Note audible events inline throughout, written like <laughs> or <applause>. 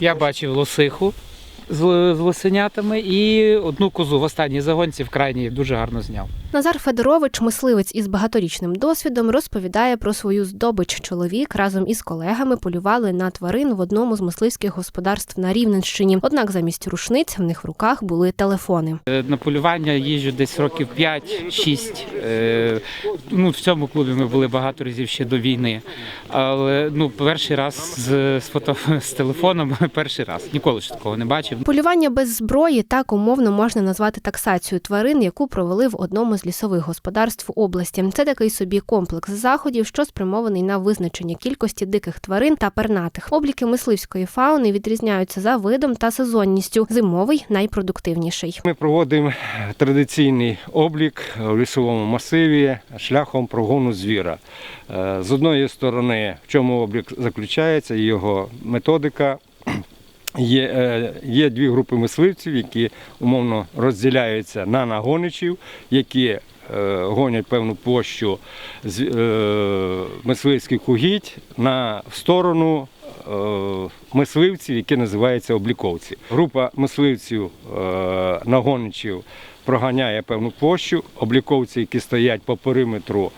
Я бачив лосиху з, з лосенятами і одну козу в останній загонці в крайній дуже гарно зняв. Назар Федорович, мисливець із багаторічним досвідом, розповідає про свою здобич. Чоловік разом із колегами полювали на тварин в одному з мисливських господарств на Рівненщині. Однак замість рушниць в них в руках були телефони. Е, На полювання їжджу десь років 5-6. Е, Ну, в цьому клубі ми були багато разів ще до війни. Але ну, перший раз з, з, фото, з телефоном, <laughs> перший раз. Ніколи ж такого не бачив. Полювання без зброї так умовно можна назвати таксацію тварин, яку провели в одному з лісових господарств області. Це такий собі комплекс заходів, що спрямований на визначення кількості диких тварин та пернатих. Обліки мисливської фауни відрізняються за видом та сезонністю. Зимовий найпродуктивніший. Ми проводимо традиційний облік в лісовому масиві шляхом прогону звіра. Е, З одної сторони, в чому облік заключається, його методика. Є, е, є дві групи мисливців, які умовно розділяються на нагоничів, які е, гонять певну площу з е, мисливських угідь на сторону е, мисливців, які називаються обліковці. Група мисливців е, нагоничів проганяє певну площу, обліковці, які стоять по периметру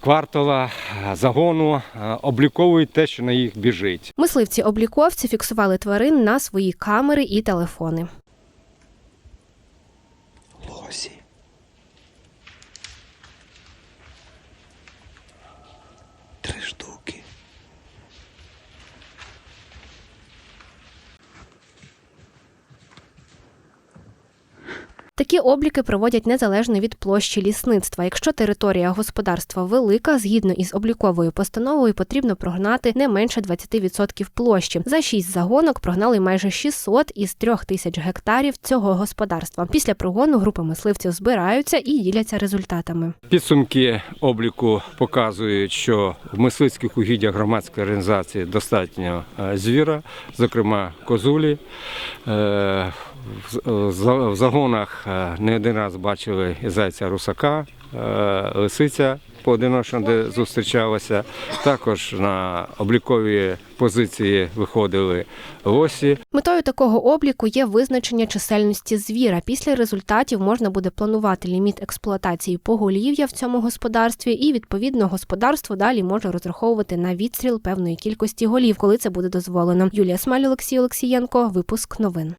квартала, е, загону, е, обліковують те, що на їх біжить. Мисливці обліковці фіксували тварин на свої камери і телефони. Лосі. Такі обліки проводять незалежно від площі лісництва. Якщо територія господарства велика, згідно із обліковою постановою, потрібно прогнати не менше 20% площі. За шість загонок прогнали майже 600 із трьох тисяч гектарів цього господарства. Після прогону групи мисливців збираються і діляться результатами. Підсумки обліку показують, що в мисливських угіддях громадської організації достатньо е, звіра, зокрема козулі. Е, В загонах е, не один раз бачили зайця русака, е, лисиця поодиночно, де зустрічалася. Також на облікові позиції виходили лосі. Метою такого обліку є визначення чисельності звіра. Після результатів можна буде планувати ліміт експлуатації поголів'я в цьому господарстві, і відповідно господарство далі може розраховувати на відстріл певної кількості голів, коли це буде дозволено. Юлія Смаль, Олексій Олексієнко, випуск новин.